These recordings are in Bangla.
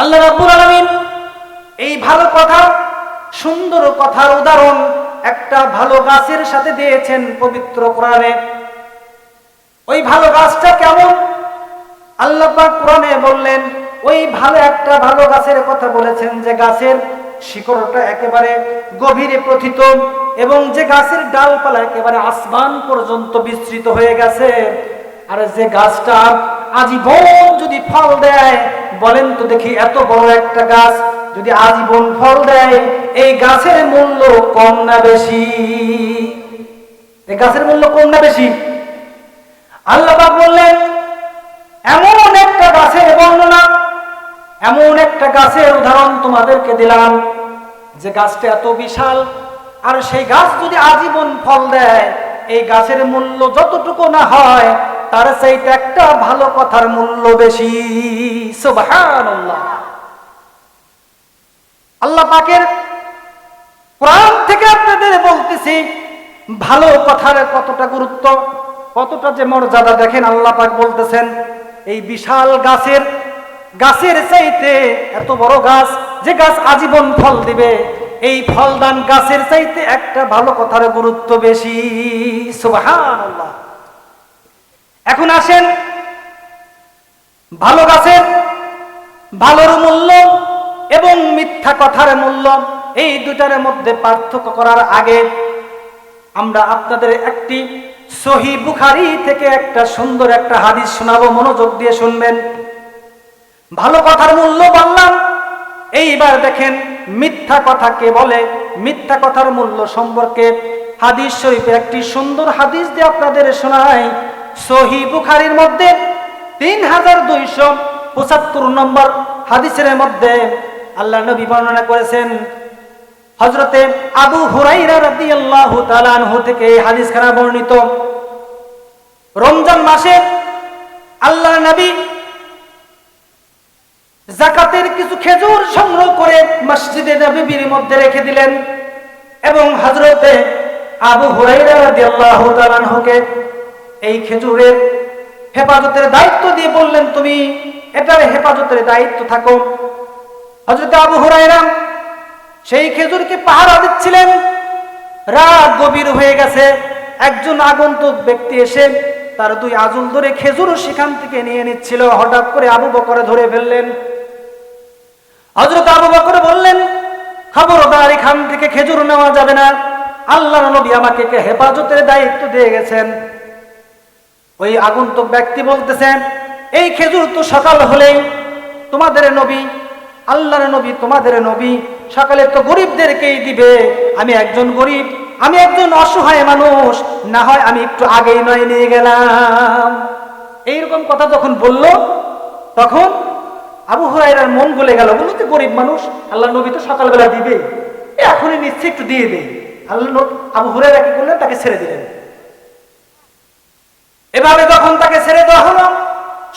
আল্লাহ রাব্বুল আলামিন এই ভালো কথা, সুন্দর কথার উদাহরণ একটা ভালো গাছের সাথে দিয়েছেন পবিত্র কোরআনে। ওই ভালো গাছটা কেমন? আল্লাহ পাক কোরআনে বললেন, ওই ভালো একটা ভালো গাছের কথা বলেছেন যে গাছের শিকড়টা একেবারে গভীরে প্রথিত এবং যে গাছের ডালপালা একেবারে আসমান পর্যন্ত বিস্তৃত হয়ে গেছে। আর যে গাছটা আজীবন যদি ফল দেয় বলেন তো দেখি এত বড় একটা গাছ যদি আজীবন ফল দেয়, এই গাছের মূল্য কম না বেশি? এই গাছের মূল্য কম না বেশি? আল্লাহ বললেন, এমন একটা গাছের বর্ণনা, এমন একটা গাছের উদাহরণ তোমাদেরকে দিলাম। যে গাছটা এত বিশাল, আর সেই গাছ যদি আজীবন ফল দেয়, এই গাছের মূল্য যতটুকু না হয় তার চাইতে একটা ভালো কথার মূল্য বেশি। আল্লাহ পাকের কোরআন থেকে আপনাদের বলতেছি, ভালো কথার কতটা গুরুত্ব, কতটা যে মর্যাদা দেখেন আল্লাহ পাক বলতেছেন, এই বিশাল গাছের গাছের চাইতে এত বড় গাছ, যে গাছ আজীবন ফল দিবে, এই ফলদান গাছের চাইতে একটা ভালো কথার গুরুত্ব বেশি। সুবহানাল্লাহ। এখন আসেন। ভালো গাছের, ভালোর মূল্য এবং মিথ্যা কথার মূল্য, এই দুটার মধ্যে পার্থক্য করার আগে আমরা আপনাদের একটি সহি বুখারি থেকে একটা সুন্দর একটা হাদিস শোনাবো, মনোযোগ দিয়ে শুনবেন। ভালো কথার মূল্য বললাম, এইবার দেখেন মিথ্যা কথা কে বলে, মিথ্যা কথার মূল্য সম্পর্কে হাদিস শরীফে একটি সুন্দর হাদিস দিয়ে আপনাদের শোনাই। সহি বুখারির মধ্যে তিন হাজার দুইশো পঁচাত্তর নম্বর হাদিসের মধ্যে আল্লাহ নবী বর্ণনা করেছেন হজরতে আবু হুরাইরা রাদিয়াল্লাহু তাআলা আনহু থেকে হাদিস খানা বর্ণিত। রমজান মাসে আল্লাহ নবী জাকাতের কিছু খেজুর সংগ্রহ করে মসজিদে নবীর মধ্যে রেখে দিলেন এবং হজরতে আবু হুরাইরা রাদিয়াল্লাহু তাআলা আনহুকে এই খেজুরের হেফাজতের দায়িত্ব দিয়ে বললেন, তুমি এটার হেফাজতের দায়িত্ব থাকো। হজরত আবু হুরাইরা সেই খেজুরকে পাহারা দিচ্ছিলেন। রাত গভীর হয়ে গেছে। একজন আগন্তুক ব্যক্তি এসে তার দুই আজুল ধরে খেজুর সেখান থেকে নিয়ে নিচ্ছিল। হঠাৎ করে আবু বকরে ধরে ফেললেন। হজরত আবু বকর বললেন, খবরদার, এখান থেকে খেজুর নেওয়া যাবে না। আল্লাহ নবী আমাকে হেফাজতের দায়িত্ব দিয়ে গেছেন। ওই আগন্তুক ব্যক্তি বলতেছেন, এই খেজুর তো সকাল হলেই তোমাদের নবী, আল্লাহর নবী, তোমাদের নবী, সকালে তো গরিবদেরকেই দিবে। আমি একজন গরিব, আমি একজন অসহায় মানুষ, না হয় আমি একটু আগেই নয় নিয়ে গেলাম। এইরকম কথা যখন বলল, তখন আবু হুরাইরার মন গলে গেল। বলল তো গরিব মানুষ আল্লাহ নবী তো সকালবেলা দিবে। এখনই নিচ্ছে একটু দিয়ে দেয় আল্লাহ আবু হুরাইরা কি করলেন? তাকে ছেড়ে দিলেন। এভাবে যখন তাকে ছেড়ে দেওয়া হলো,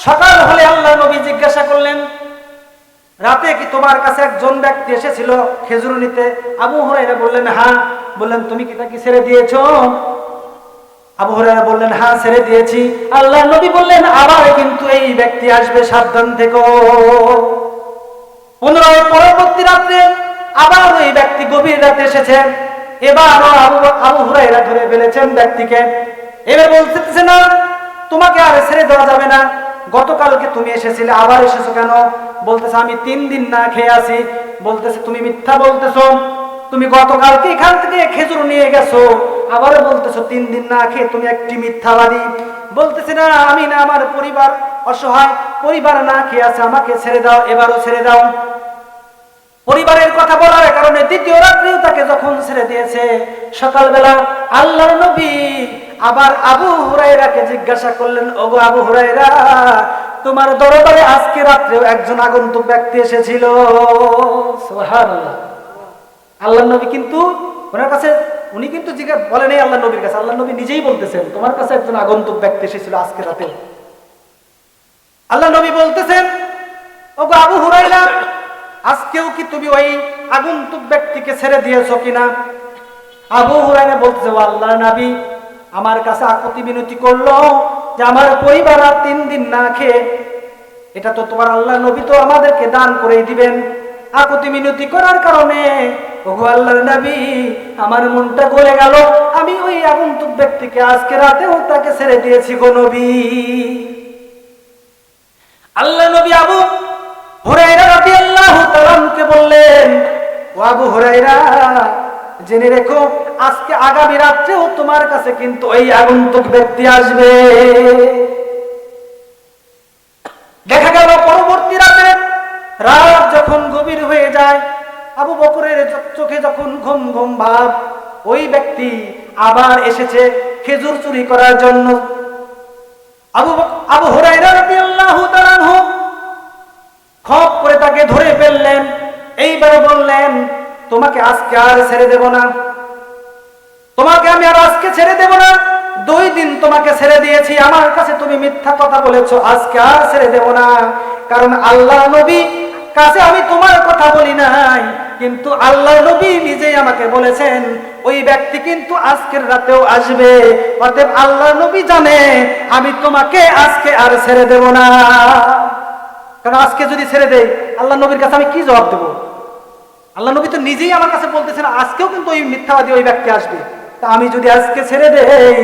সকাল হলে আল্লাহ নবী জিজ্ঞাসা করলেন, রাতে কি তোমার কাছে একজন ব্যক্তি এসেছিল খেজুর নিতে? আবু হরাইরা বললেন হ্যাঁ। বললেন, তুমি কি তাকে ছেড়ে দিয়েছ? আবু হরাইরা বললেন হ্যাঁ ছেড়ে দিয়েছি। আল্লাহ নবী বললেন, আবার কিন্তু এই ব্যক্তি আসবে সাবধান থেকো। পুনরায় পরবর্তী রাত্রে আবার ওই ব্যক্তি গভীর রাতে এসেছে। এবার আবু আবু হুরাইরা ধরে ফেলেছেন ব্যক্তিকে। এবার বলতেছে না, তোমাকে আর ছেড়ে দেওয়া যাবে না। গতকালকে তুমি এসেছিলে, আবার এসেছ কেন? বলতেছে, আমি তিন দিন না খেয়ে আছি। বলতেছে, তুমি মিথ্যা বলতেছো। তুমি গতকালকে এখান থেকে খেজুর নিয়ে গেছো। আবারও বলতেছো, তিন দিন না খেয়ে তুমি একটি মিথ্যাবাদী। বলতেছে, না, আমি না, আমার পরিবার অসহায়। পরিবার না খেয়ে আছে, আমাকে ছেড়ে দাও, এবারও ছেড়ে দাও। পরিবারের কথা বলার কারণে দ্বিতীয় রাত্রেও তাকে যখন ছেড়ে দিয়েছে, সকালবেলা আল্লাহর নবী আবার আবু হুরাইরাকে জিজ্ঞাসা করলেন, ওগো আবু হুরাইরা তোমার দরবারে আজকে রাত্রেও একজন আগন্তুক ব্যক্তি এসেছিল? আল্লাহ নবী কিন্তু ওনার কাছে, উনি কিন্তু জিজ্ঞাসা, বলে নেই আল্লাহ নবীর কাছে আল্লাহ নবী নিজেই বলতেছেন, তোমার কাছে একজন আগন্তুক ব্যক্তি এসেছিল আজকে রাতে? আল্লাহ নবী বলতেছেন, ওগো আবু হুরাইরা আজকেও কি তুমি ওই আগন্তুক ব্যক্তিকে ছেড়ে দিয়েছ কিনা? আবু হুরাইরা বলতেছে আল্লাহ নবী আমার কাছে আকতি বিনতি করল যে আমার পরিবার আর তিন দিন না খেয়ে, এটা তো তোমার আল্লাহ নবী তো আমাদেরকে দান করে দিবেন। আকুতি মিনতি করার কারণে ওগো আল্লাহর নবী, আমার মনটা গলে গেল। আমি ওই আগন্তুক ব্যক্তিকে আজকে রাতেও তাকে ছেড়ে দিয়েছি গো নবী। আল্লাহ নবী আবু হুরাইরা রাদিয়াল্লাহু বললেন, ও আবু হুরাইরা জেনে রেখো, আজকে আগামী রাত্রেও তোমার কাছে কিন্তু এই আগন্তুক ব্যক্তি আসবে। দেখা গেল পরবর্তী রাতে, রাত যখন গভীর হয়ে যায়, আবু বকরের চোখে যখন ঘুম ঘুম ভাব, ওই ব্যক্তি আবার এসেছে খেজুর চুরি করার জন্য। আবু আবু খপ করে তাকে ধরে ফেললেন এইবারে বললেন তোমাকে আজকে আর ছেড়ে দেব না। তোমাকে আমি আর আজকে ছেড়ে দেব না। দুই দিন তোমাকে ছেড়ে দিয়েছি। আমার কাছে তুমি মিথ্যা কথা বলেছ। আজকে আর ছেড়ে দেব না। কারণ আল্লাহ নবী কাছে আমি তোমার কথা বলি নাই। কিন্তু আল্লাহ নবী নিজেই আমাকে বলেছেন, ওই ব্যক্তি কিন্তু আজকের রাতেও আসবে। অতএব আল্লাহ নবী জানে, আমি তোমাকে আজকে আর ছেড়ে দেব না। কারণ আজকে যদি ছেড়ে দেয় আল্লাহ নবীর কাছে আমি কি জবাব দেবো? আল্লাহ নবী তো নিজেই আমার কাছে বলতেছেন, আজকেও কিন্তু ওই মিথ্যাবাদী ওই ব্যক্তি আসবে। তা আমি যদি আজকে ছেড়ে দেই,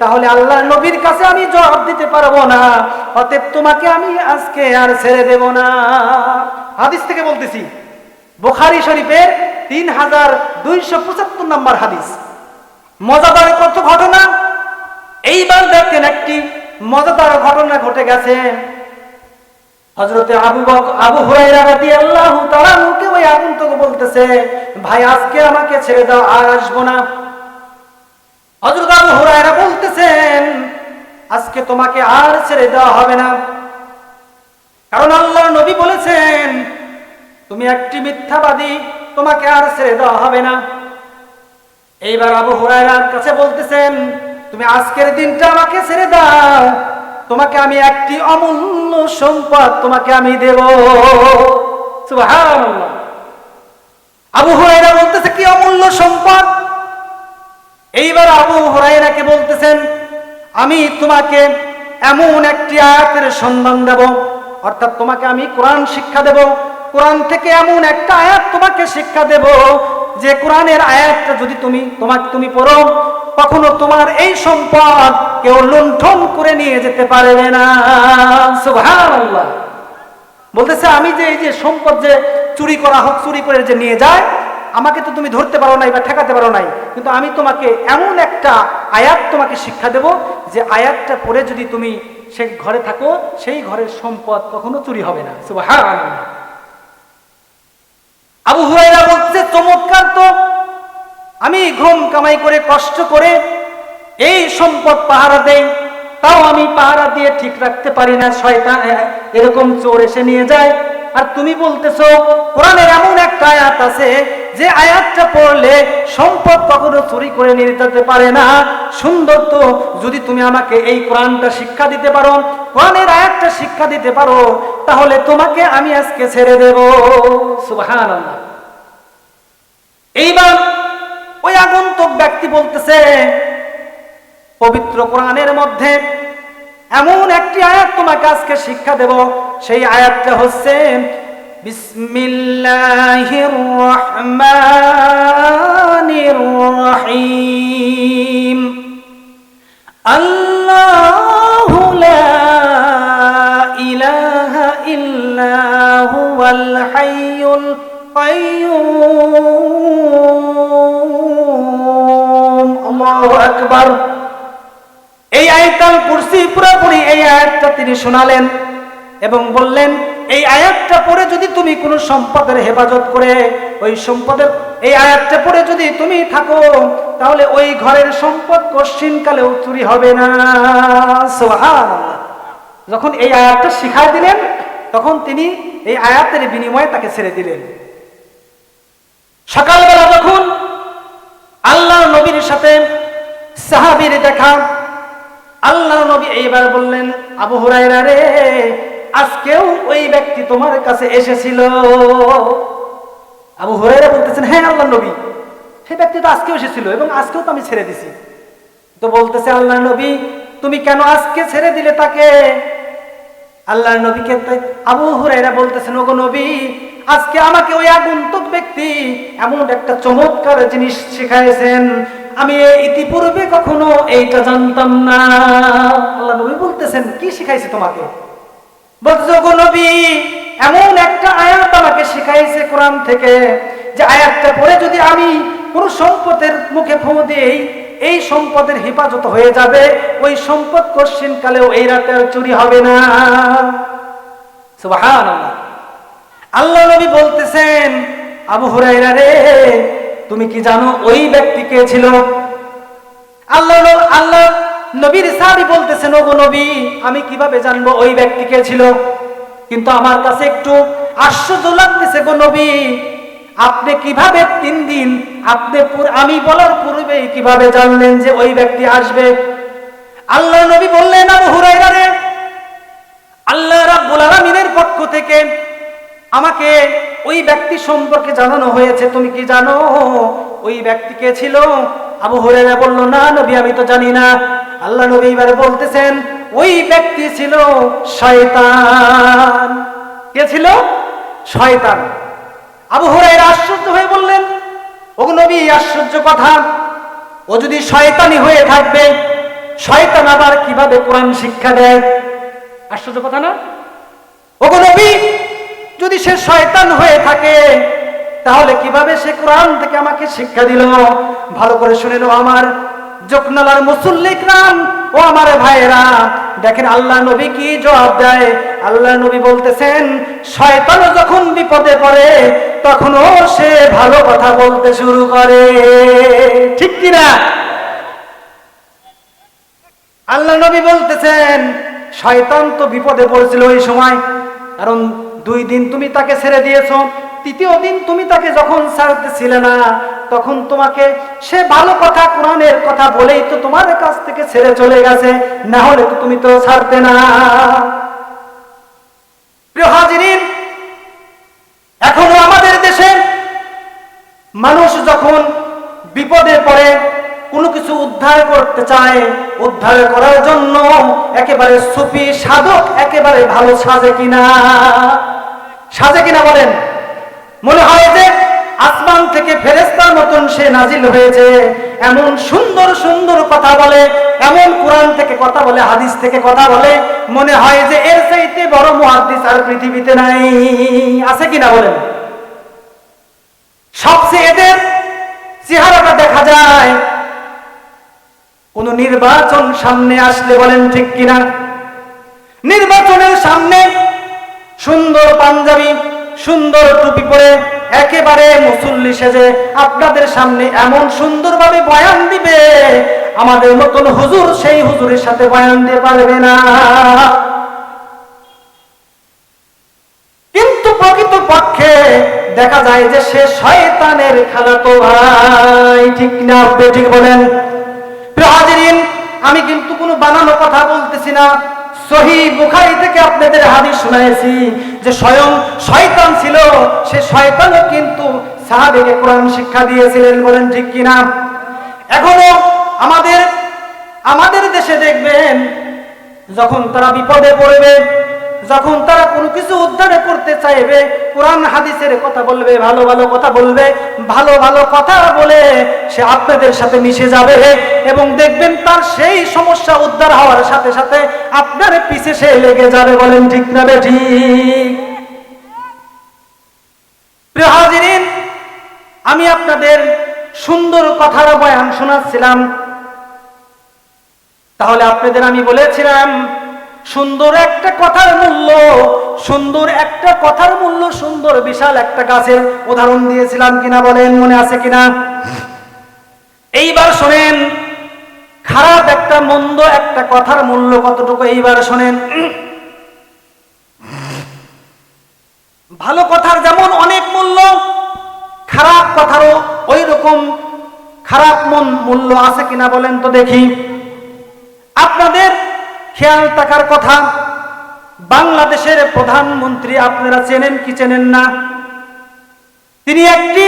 তাহলে আল্লাহ নবীর কাছে আমি জবাব দিতে পারব না। অতএব তোমাকে আমি আজকে আর ছেড়ে দেব না। হাদিস থেকে বলতেছি, বুখারী শরীফের তিন হাজার দুইশো পঁচাত্তর নম্বর হাদিস। মজাদার কত ঘটনা? এইবার দেখেন একটি মজাদার ঘটনা ঘটে গেছে। হজরতে আবু আবু রাদিয়াল্লাহু তাআলা মুখে ওই আগন্তুক বলতেছে, ভাই, আজকে আমাকে ছেড়ে দাও, আর আসব না। হজরত আবু হুরায়রা বলতেছেন, আজকে তোমাকে আর ছেড়ে দেওয়া হবে না। কারণ আল্লাহ নবী বলেছেন, তুমি একটি মিথ্যাবাদী, তোমাকে আর ছেড়ে দেওয়া হবে না। এইবার আবু হুরায়রার কাছে বলতেছেন, তুমি আজকের দিনটা আমাকে ছেড়ে দাও তোমাকে আমি একটি অমূল্য সম্পদ তোমাকে আমি দেব। আবু হুরায়রা বলতেছে, কি অমূল্য সম্পদ? এইবার আবু হুরায়রাকে বলতেছেন, আমি তোমাকে এমন একটি আয়াতের সন্ধান দেব, অর্থাৎ তোমাকে আমি কোরআন শিক্ষা দেব। কোরআন থেকে এমন একটা আয়াত তোমাকে শিক্ষা দেব যে কোরআনের আয়াতটা যদি তুমি তোমাকে তুমি পড়ো, কখনো তোমার এই সম্পদ কেউ লুণ্ঠন করে নিয়ে যেতে পারবে না। বলতেছে, আমি যে এই যে সম্পদ যে চুরি করা হোক, চুরি করে যে নিয়ে যায়, আমাকে তো তুমি ধরতে পারো নাই বা ঠেকাতে পারো নাই, কিন্তু আমি তোমাকে এমন একটা আয়াত তোমাকে শিক্ষা দেব যে আয়াতটা পড়ে যদি তুমি সেই ঘরে থাকো, সেই ঘরের সম্পদ কখনো চুরি হবে না। সুবহানাল্লাহ আবু হুরায়রা বলছে চমৎকার তো। আমি ঘুম কামাই করে, কষ্ট করে এই সম্পদ পাহারা দেই, তাও আমি পাহারা দিয়ে ঠিক রাখতে পারি না, শয়তান এরকম চোর এসে নিয়ে যায়। আর তুমি বলতেছো, কোরআনের এমন একটা আয়াত আছে যে আয়াতটা পড়লে সম্পদ কখনো চুরি করে নিয়ে যেতে পারে না। সুন্দর তো, যদি তুমি আমাকে এই কোরআনটা শিক্ষা দিতে পারো, কোরআনের আয়াতটা শিক্ষা দিতে পারো, তাহলে তোমাকে আমি আজকে ছেড়ে দেব। সুবহানাল্লাহ। এইবার ওই আগন্তুক ব্যক্তি বলতেছে, পবিত্র কোরআনের মধ্যে এমন একটি আয়াত তোমাকে আজকে শিক্ষা দেব। সেই আয়াতটা হচ্ছে, বিসমিল্লাহির রহমানির তিনি শোনালেন এবং বললেন, এই আয়াতটা পড়ে যদি তুমি কোনো সম্পদের হেফাজত করে, ওই সম্পদের, এই আয়াতটা পড়ে যদি তুমি থাকো, তাহলে ওই ঘরের সম্পদ কশ্চিনকালেও চুরি হবে না। যখন এই আয়াতটা শিখাই দিলেন, তখন তিনি এই আয়াতের বিনিময়ে তাকে ছেড়ে দিলেন। সকালবেলা যখন আল্লাহ নবীর সাথে সাহাবীর দেখা আল্লাহ নবী এইবার বললেন আবু হুরায়রা রে, আজকেও ওই ব্যক্তি তোমার কাছে এসেছিল। আবু হুরায়রা বলতেছেন হ্যাঁ আল্লাহ নবী। সেই ব্যক্তি তো আজকেও এসেছিল এবং আজকেও তো আমি ছেড়ে দিছি। তো বলতেছে আল্লাহ নবী, তুমি কেন আজকে ছেড়ে দিলে তাকে? আল্লাহর নবীকে আবু হুরাইরা বলতেছেন, ওগো নবী, আজকে আমাকে ওই আগন্তুক ব্যক্তি এমন একটা চমৎকার জিনিস শিখাইছেন। আমি ইতিপূর্বে কখনো এইটা জানতাম না। আল্লাহ নবী বলতেছেন, কি শিখাইছে তোমাকে? বলতেছে, ওগো নবী, এমন একটা আয়াত আমাকে শিখাইছে কোরআন থেকে, যে আয়াতটা পড়ে যদি আমি কোন সম্পদের মুখে ফু দিই, এই সম্পদের হেফাজত হয়ে যাবে, ওই সম্পদ কশিন কালেও এই রাতে আর চুরি হবে না। সুবহানাল্লাহ। আল্লাহ নবী বলতেছেন, আবু হুরাইরা রে তুমি কি জানো ওই ব্যক্তি কে ছিল? আল্লাহ আল্লাহ নবীর সাহাবী বলতেছেন, ওগো নবী, আমি কীভাবে জানব ওই ব্যক্তি কে ছিল? কিন্তু আমার কাছে একটু আশ্চর্য লাগতেছে, গো নবী, আপনি কীভাবে তিন দিন, আপনি আমি বলার পূর্বে কীভাবে জানলেন যে ওই ব্যক্তি আসবে? আল্লাহ নবী বললেন, আবু হুরাইরা রে, আল্লাহ রাব্বুল আলামিনের পক্ষ থেকে আমাকে ওই ব্যক্তি সম্পর্কে জানানো হয়েছে, তুমি কি জানো? ওই ব্যক্তি কে ছিল? আবু হুরায়রা বলল, না নবী, আমি তো জানি না। আল্লাহ নবী এবারে বলতেছেন, ওই ব্যক্তি ছিল শয়তান। কে ছিল? শয়তান। আবু হুরায়রা আশ্চর্য হয়ে বললেন ও নবী, আশ্চর্য কথা। ও যদি শয়তানি হয়ে থাকবে, শয়তান আবার কীভাবে কোরআন শিক্ষা দেয়? আশ্চর্য কথা না? ওগো নবী যদি সে শয়তান হয়ে থাকে, তাহলে কীভাবে সে কোরআন থেকে আমাকে শিক্ষা দিল? ভালো করে শুনে আমার জকনালার মুসল্লিক রাম ও আমার ভাইয়েরা, দেখেন আল্লাহ নবী কি জবাব দেয়? আল্লাহ নবী বলতেছেন, শয়তান যখন বিপদে পড়ে, তখনও সে ভালো কথা বলতে শুরু করে। ঠিক কিনা? আল্লাহ নবী বলতেছেন, শয়তান তো বিপদে পড়েছিল ওই সময়, কারণ দুই দিন তুমি তাকে ছেড়ে দিয়েছ, তৃতীয় দিন তুমি তাকে যখন ছাড়তেছিলে না, তখন তোমাকে সে ভালো কথা, কোরআনের কথা বলেই তো তোমার কাছ থেকে ছেড়ে চলে গেছে, না হলে তো তুমি তো ছাড়তে না। প্রিয় হাজিরিন, এখনও আমাদের দেশে মানুষ যখন বিপদে পড়ে, কোনো কিছু উদ্ধার করতে চায়, উদ্ধার করার জন্য একেবারে সুফি সাধক, একেবারে ভালো সাজে কিনা। সাজে কিনা বলেন? মনে হয় যে আসমান থেকে ফেরেস্তার মতন সে নাজিল হয়েছে। এমন সুন্দর সুন্দর কথা বলে, এমন কোরআন থেকে কথা বলে, হাদিস থেকে কথা বলে, মনে হয় যে এর চাইতে বড় মুহাদ্দিস আর পৃথিবীতে নাই। আছে কিনা বলেন? সবচেয়ে এদের চেহারাটা দেখা যায়। কোন নির্বাচন সামনে আসলে বলেন ঠিক কিনা? নির্বাচনের সামনে সুন্দর পাঞ্জাবি, সুন্দর টুপি পরে একেবারে মুসল্লি সেজে আপনাদের সামনে এমন সুন্দরভাবে বয়ান দিবে। আমাদের মতন হুজুর সেই হুজুরের সাথে বয়ান দিয়ে পারবে না। কিন্তু প্রকৃত পক্ষে দেখা যায় যে সে শয়তানের খেলাতো ভাই। ঠিক না ঠিক বলেন। আমি কিন্তু কোনো বানানো কথা বলতেছি না। থেকে আপনাদের যে স্বয়ং শয়তান ছিল, সে কিন্তু কোরআন শিক্ষা দিয়েছিলেন, বলেন ঠিক কিনা? এখনও আমাদের আমাদের দেশে দেখবেন, যখন তারা বিপদে পড়বে, যখন তারা কোনো কিছু উদ্ধারে করতে চাইবে কোরআন হাদিসের কথা বলবে, ভালো ভালো কথা বলবে, ভালো ভালো কথা বলে সে আপনাদের সাথে মিশে যাবে এবং দেখবেন তার সেই সমস্যা উদ্ধার হওয়ার সাথে সাথে আপনার পিছে সে লেগে যাবে বলেন ঠিক না ঠিক? আমি আপনাদের সুন্দর কথার বয়ান শোনাচ্ছিলাম। তাহলে আপনাদের আমি বলেছিলাম সুন্দর একটা কথার মূল্য, সুন্দর একটা কথার মূল্য, সুন্দর বিশাল একটা গাছের উদাহরণ দিয়েছিলাম কিনা বলেন, মনে আছে কিনা? এইবার শোনেন, খারাপ একটা, মন্দ একটা কথার মূল্য কতটুকু এইবার শোনেন? ভালো কথার যেমন অনেক মূল্য, খারাপ কথারও ওই রকম খারাপ মন মূল্য আছে কিনা বলেন তো দেখি। আপনাদের খেয়াল থাকার কথা, বাংলাদেশের প্রধানমন্ত্রী আপনারা চেনেন কি চেনেন না? তিনি একটি,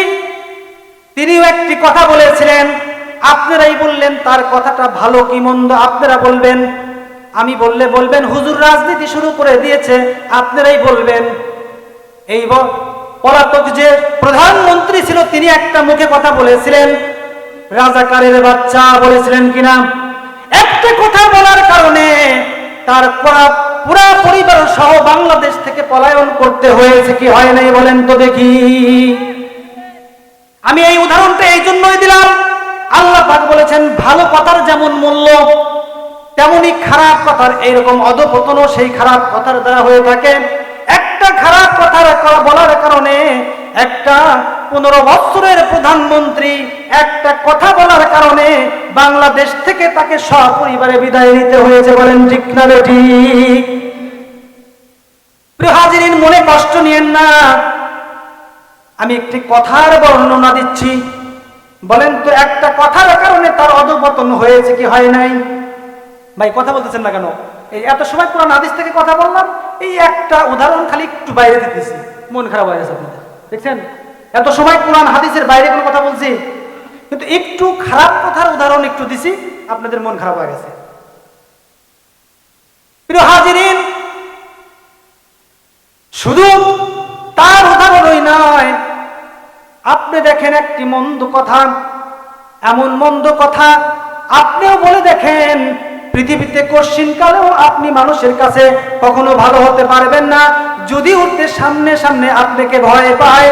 তিনিও একটি কথা বলেছিলেন, আপনারাই বললেন তার কথাটা ভালো কি মন্দ, আপনারা বলবেন। আমি বললে বলবেন, হুজুর রাজনীতি শুরু করে দিয়েছে, আপনারাই বলবেন। এই পলাতক যে প্রধানমন্ত্রী ছিল, তিনি একটা মুখে কথা বলেছিলেন, রাজাকারের বাচ্চা বলেছিলেন কিনা? একটা কথা বলার কারণে তার পুরা- পুরা পরিবার সহ বাংলাদেশ থেকে পলায়ন করতে হয়েছে, কি হয় নাই বলেন তো দেখি। আমি এই উদাহরণটা এই জন্যই দিলাম, আল্লাহ পাক বলেছেন, ভালো কথার যেমন মূল্য, তেমনি খারাপ কথার এইরকম অধপতনও সেই খারাপ কথার দ্বারা হয়ে থাকে। একটা খারাপ কথার বলার কারণে একটা পনেরো বছরের প্রধানমন্ত্রী একটা কথা বলার কারণে বাংলাদেশ থেকে তাকে সপরিবারে বিদায় নিতে হয়েছে বলেন ঠিক না হাজিরিন, মনে কষ্ট নিয়েন না। আমি একটি কথার বর্ণনা দিচ্ছি। বলেন তো, একটা কথার কারণে তার অধপতন হয়েছে কি হয় নাই? ভাই, কথা বলতেছেন না কেন? এই এত সময় পুরান আদিস থেকে কথা বললাম, এই একটা উদাহরণ খালি একটু বাইরে দিতেছি। মন খারাপ হয়ে গেছে আপনাদের। দেখছেন? এত সময় কোরআন, হাদিসের বাইরে কোনো কথা বলছি, কিন্তু একটু খারাপ কথার উদাহরণ একটু দিছি, আপনাদের মন খারাপ হয়ে গেছে। প্রিয় হাজিরিন, শুধু তার উদাহরণই নয়, আপনি দেখেন একটি মন্দ কথা, এমন মন্দ কথা আপনিও বলে দেখেন, পৃথিবীতে কশিন কালেও আপনি মানুষের কাছে কখনো ভালো হতে পারবেন না, যদি উঠতে সামনে সামনে আপনাকে ভয় পায়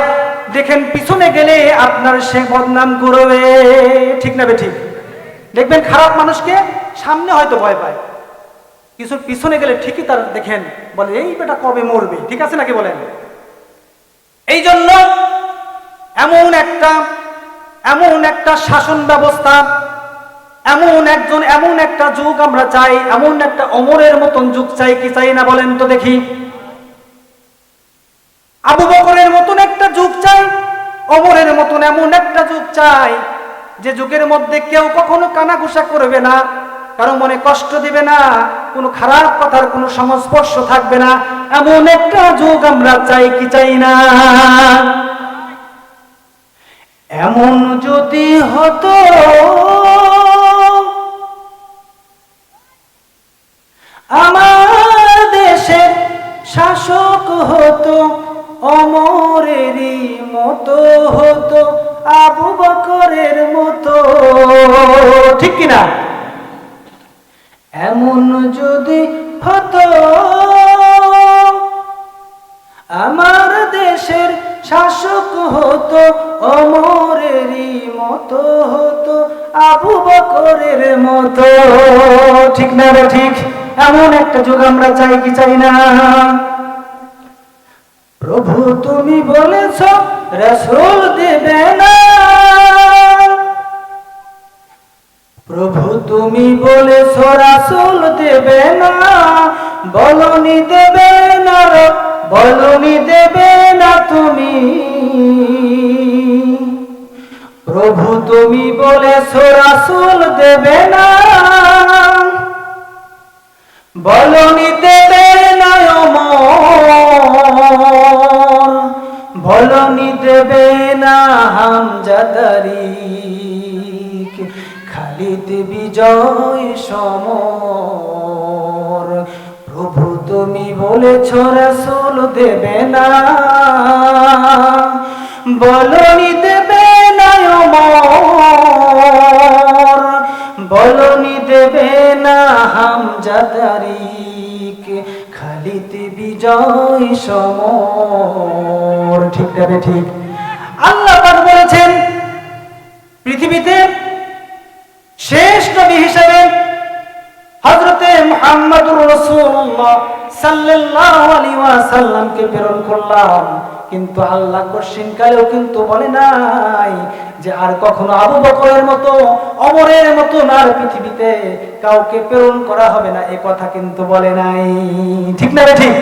দেখেন পিছনে গেলে আপনার সে বদনাম করবে। ঠিক না ঠিক? দেখবেন খারাপ মানুষকে সামনে হয়তো ভয় পায়। কিছু পিছনে গেলে ঠিকই তার দেখেন, বলে, এই বেটা কবে মরবে? ঠিক আছে নাকি বলেন? এই জন্য এমন একটা এমন একটা শাসন ব্যবস্থা, এমন একজন, এমন একটা যুগ আমরা চাই, এমন একটা অমরের মতন যুগ চাই কি চাই না বলেন তো দেখি। আবু বকরের মতন অমরের মতন এমন একটা যুগ চাই, যে যুগের মধ্যে কেউ কখনো কানাঘুষা করবে না, কারও মনে কষ্ট দিবে না, কোনো খারাপ কথার কোনো সংস্পর্শ থাকবে না। এমন একটা যুগ আমরা চাই, কি চাই না? এমন যদি হতো, আমার দেশে শাসক হতো অমরেরই মতো হতো, আবু বকরের মতো। ঠিক কিনা? এমন যদি হতো, আমার দেশের শাসক হতো অমরেরই মতো হতো, আবু বকরের মতো। ঠিক না ঠিক? এমন একটা যুগ আমরা চাই কি চাই না? প্রভু, তুমি বলেছ, রসুল দেবে না। প্রভু, তুমি বলেছ, রাসুল দেবে না। বলনি দেবে না বলনি দেবে না তুমি। প্রভু, তুমি বলেছ, রাসুল দেবে না। বিজয় সমর। প্রভু তুমি বলেছ, রসুল দেবে না। বলনি দেবে না অমর। বলনি দেবে না হামজাদারিক। খালিদ বিজয় সমর। ঠিক ঠিক? আল্লাহ বলেছেন, পৃথিবীতে শেষ নবী হিসেবে হযরতে মুহাম্মদুর সাল্লাল্লাহু আলাইহি ওয়াসাল্লামকে প্রেরণ করলাম। কিন্তু আল্লাহ কশিন কালেও কিন্তু বলে নাই যে আর কখনো আবু বকরের মতো অমরের মতো আর পৃথিবীতে কাউকে প্রেরণ করা হবে না, এ কথা কিন্তু বলে নাই। ঠিক না ঠিক?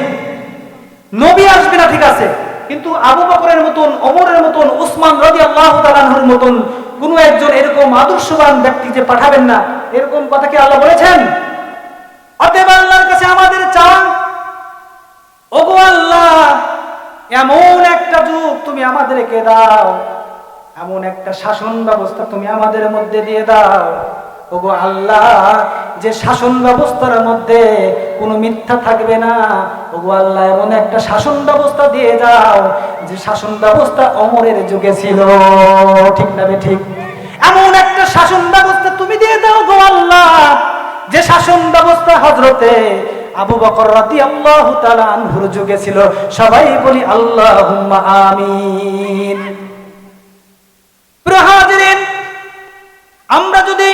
নবী আসবে না, ঠিক আছে। কিন্তু আবু বকরের মতন অমরের মতন, উসমান রদি আল্লাহ তালানহুর মতন কোন একজন এরকম আদর্শবান ব্যক্তি যে পাঠাবেন না, এরকম কথা কি আল্লাহ বলেছেন? অতএব আল্লাহর কাছে আমাদের চাওয়া, ওগো আল্লাহ, এমন একটা যুগ তুমি আমাদেরকে দাও, এমন একটা শাসন ব্যবস্থা তুমি আমাদের মধ্যে দিয়ে দাও। ওগো আল্লাহ, যে শাসন ব্যবস্থার মধ্যে কোনো মিথ্যা থাকবে না। ওগো আল্লাহ, এমন একটা শাসন ব্যবস্থা দিয়ে যাও, যে শাসন ব্যবস্থা অমরের যুগে ছিল। ঠিক না ঠিক? এমন একটা শাসন ব্যবস্থা তুমি দিয়ে দাও গো আল্লাহ, যে শাসন ব্যবস্থা হজরতে আবু বকর রাদিয়াল্লাহু তাআলা আনহুর যুগে ছিল। সবাই বলি আল্লাহ আমিন। আমরা যদি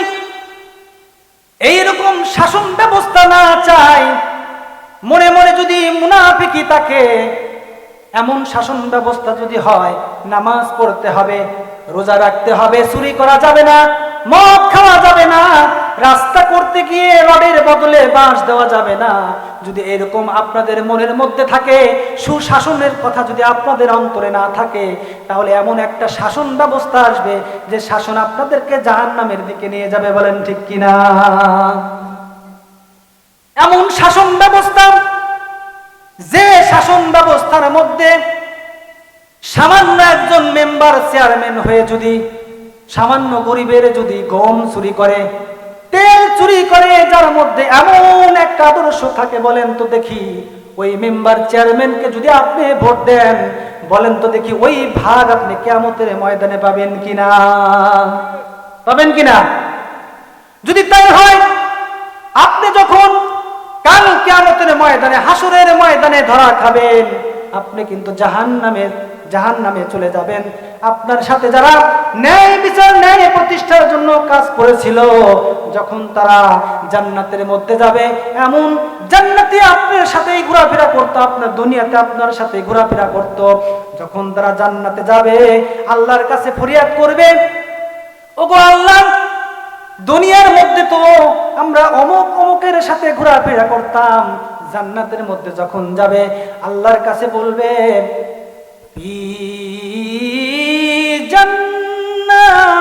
এইরকম শাসন ব্যবস্থা না চাই। মনে মনে যদি মুনাফিকি থাকে এমন শাসন ব্যবস্থা যদি হয়, নামাজ পড়তে হবে, রোজা রাখতে হবে, চুরি করা যাবে না, মদ খাওয়া যাবে না রাস্তা করতে গিয়ে রডের বদলে বাঁশ দেওয়া যাবে না। যদি এরকম আপনাদের মনের মধ্যে থাকে, সুশাসনের কথা যদি আপনাদের অন্তরে না থাকে, তাহলে এমন একটা শাসন ব্যবস্থা আসবে যে শাসন আপনাদেরকে জাহান নামের দিকে নিয়ে যাবে বলেন ঠিক কিনা? এমন শাসন ব্যবস্থা, যে শাসন ব্যবস্থার মধ্যে সামান্য একজন মেম্বার চেয়ারম্যান হয়ে যদি, সামান্য গরিবের যদি গম চুরি করে তেল চুরি করে, যার মধ্যে এমন একটা আদর্শ থাকে, বলেন তো দেখি, ওই মেম্বার চেয়ারম্যানকে যদি আপনি ভোট দেন, বলেন তো দেখি ওই ভাগ আপনি কেমতের ময়দানে পাবেন কিনা? পাবেন কিনা? যদি তাই হয়, আপনি যখন কাল কিয়ামতের ময়দানে, হাসুরের ময়দানে ধরা খাবেন, আপনি কিন্তু জাহান নামে জাহান নামে চলে যাবেন। আপনার সাথে যারা ন্যায় বিচার, ন্যায় প্রতিষ্ঠার জন্য করেছিল যখন তারা জান্নাতের মধ্যে যাবে। এমন জান্নাতি আপনার সাথেই ঘোরাফেরা করতো, আপনার দুনিয়াতে আপনার সাথে ঘোরাফেরা করতো। যখন তারা জান্নাতে যাবে, আল্লাহর কাছে ফরিয়াদ করবে, ওগো আল্লাহ, দুনিয়ার মধ্যে তো আমরা অমুক অমুকের সাথে ঘোরাফেরা করতাম। জান্নাতের মধ্যে যখন যাবে, আল্লাহর কাছে বলবে জান্নাতি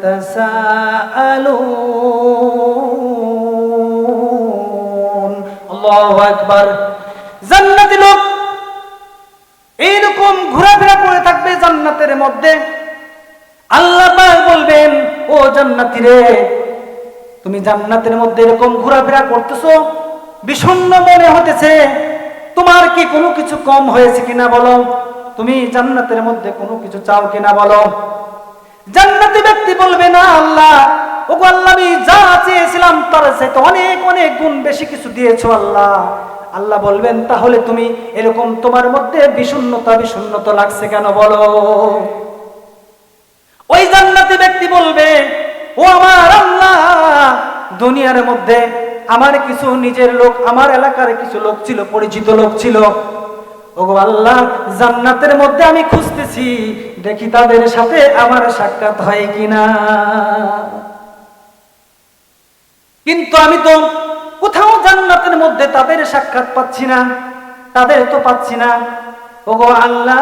ইয়াতাসাআলুন আল্লাহু আকবার জান্নাতি লোক এইরকম ঘোরাফেরা করে থাকবে জান্নাতের মধ্যে। আল্লাহ বলবেন, ও জান্নাতি রে তুমি জান্নাতের মধ্যে এরকম ঘোরাফেরা করতেছো? বিষণ্ণ মনে হতেছে। তোমার কি কোনো কিছু কম হয়েছে কিনা বলো? তুমি জান্নাতের মধ্যে কোনো কিছু চাও কিনা বলো? জান্নাতি ব্যক্তি বলবে, না আল্লাহ ও আল্লাহ, আমি যা চেয়েছিলাম, তার সাথে অনেক অনেক গুণ বেশি কিছু দিয়েছ আল্লাহ। আল্লাহ বলবেন, তাহলে তুমি এরকম তোমার মধ্যে বিষণ্ণতা বিষণ্ণতা লাগছে কেন বলো? ওই জান্নাতি ব্যক্তি বলবে, ও আমার আল্লাহ, দুনিয়ার মধ্যে আমার কিছু নিজের লোক, আমার এলাকার কিছু লোক ছিল, পরিচিত লোক ছিল ওগো আল্লাহ, জান্নাতের মধ্যে আমি খুঁজতেছি। দেখি তাদের সাথে আমার সাক্ষাৎ হয় কিনা। কিন্তু আমি তো কোথাও জান্নাতের মধ্যে তাদের সাক্ষাৎ পাচ্ছি না, তাদের তো পাচ্ছি না। ওগো আল্লাহ,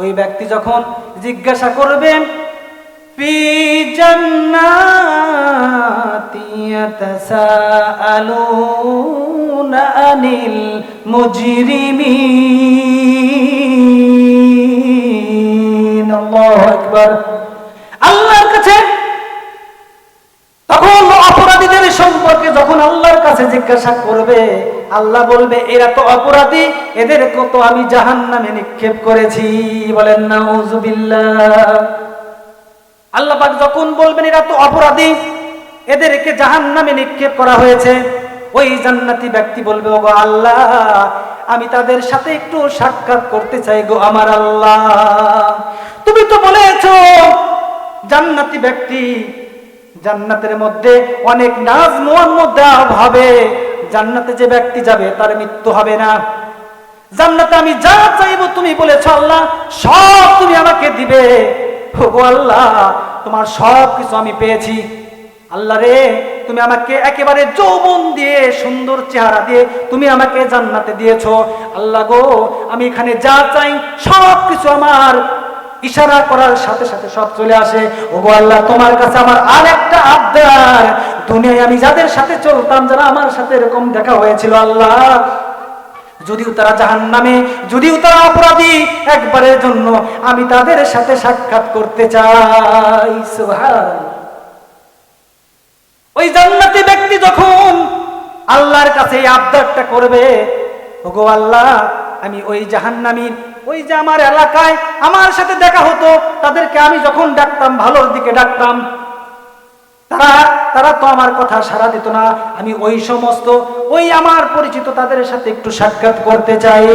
ওই ব্যক্তি যখন জিজ্ঞাসা করবেন ফি জান্নাতি ইয়াতাসাআলুনা আনিল মুজরিমিন। আল্লাহু আকবার। আল্লাহর কাছে তখন অপরাধীদের সম্পর্কে যখন আল্লাহর কাছে জিজ্ঞাসা করবে, আল্লাহ বলবে, এরা তো অপরাধী এদের কত আমি জাহান নামে নিক্ষেপ করেছি। বলেন না আল্লাহ পাক যখন বলবেন, এরা তো অপরাধী, এদেরকে জাহান নিক্ষেপ করা হয়েছে। ওই জান্নাতি ব্যক্তি বলবে, ওগো আল্লাহ, আমি তাদের সাথে একটু সাক্ষাৎ করতে চাই গো আমার আল্লাহ। তুমি তো বলেছ, জান্নাতি ব্যক্তি জান্নাতের মধ্যে অনেক নাজ মধ্যে হবে। জান্নাতে যে ব্যক্তি যাবে, তার মৃত্যু হবে না। জান্নাতে আমি যা চাইব তুমি বলেছ, আল্লাহ, সব তুমি আমাকে দিবে। আল্লাহ, তোমার সব কিছু আমি পেয়েছি। আল্লাহ রে তুমি আমাকে একেবারে যৌবন দিয়ে, সুন্দর চেহারা দিয়ে তুমি আমাকে জান্নাতে দিয়েছ। আল্লাহ গো, আমি এখানে যা চাই সব কিছু আমার ইশারা করার সাথে সাথে সব চলে আসে। ওগো আল্লাহ, তোমার কাছে আমার আর একটা আবদার। দুনিয়ায় আমি যাদের সাথে চলতাম, যারা আমার সাথে এরকম দেখা হয়েছিল, আল্লাহ। যদিও তারা জাহান নামে যদিও তারা অপরাধী, একবারের জন্য আমি তাদের সাথে সাক্ষাৎ করতে চাই। সুবহানাল্লাহ। ওই জান্নাতি ব্যক্তি যখন আল্লাহর কাছে আবদারটা করবে, ওগো আল্লাহ, আমি ওই জাহান্নামীর, ওই যে আমার এলাকায় আমার সাথে দেখা হতো, তাদেরকে আমি যখন ডাকতাম, ভালোর দিকে ডাকতাম, তারা তারা তো আমার কথা সারা দিত না, আমি ওই সমস্ত, ওই আমার পরিচিত তাদের সাথে একটু সাক্ষাৎ করতে চাই।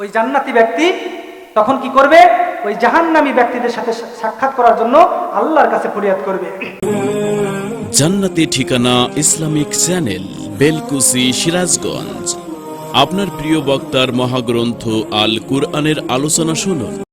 ওই জান্নাতি ব্যক্তি তখন কি করবে? ওই জাহান্নামী ব্যক্তিদের সাথে সাক্ষাৎ করার জন্য আল্লাহর কাছে ফরিয়াদ করবে। জান্নাতি ঠিকানা ইসলামিক চ্যানেল, বেলকুসি, সিরাজগঞ্জ। আপনার প্রিয় বক্তার মহাগ্রন্থ আল কুরআনের আলোচনা শুনুন।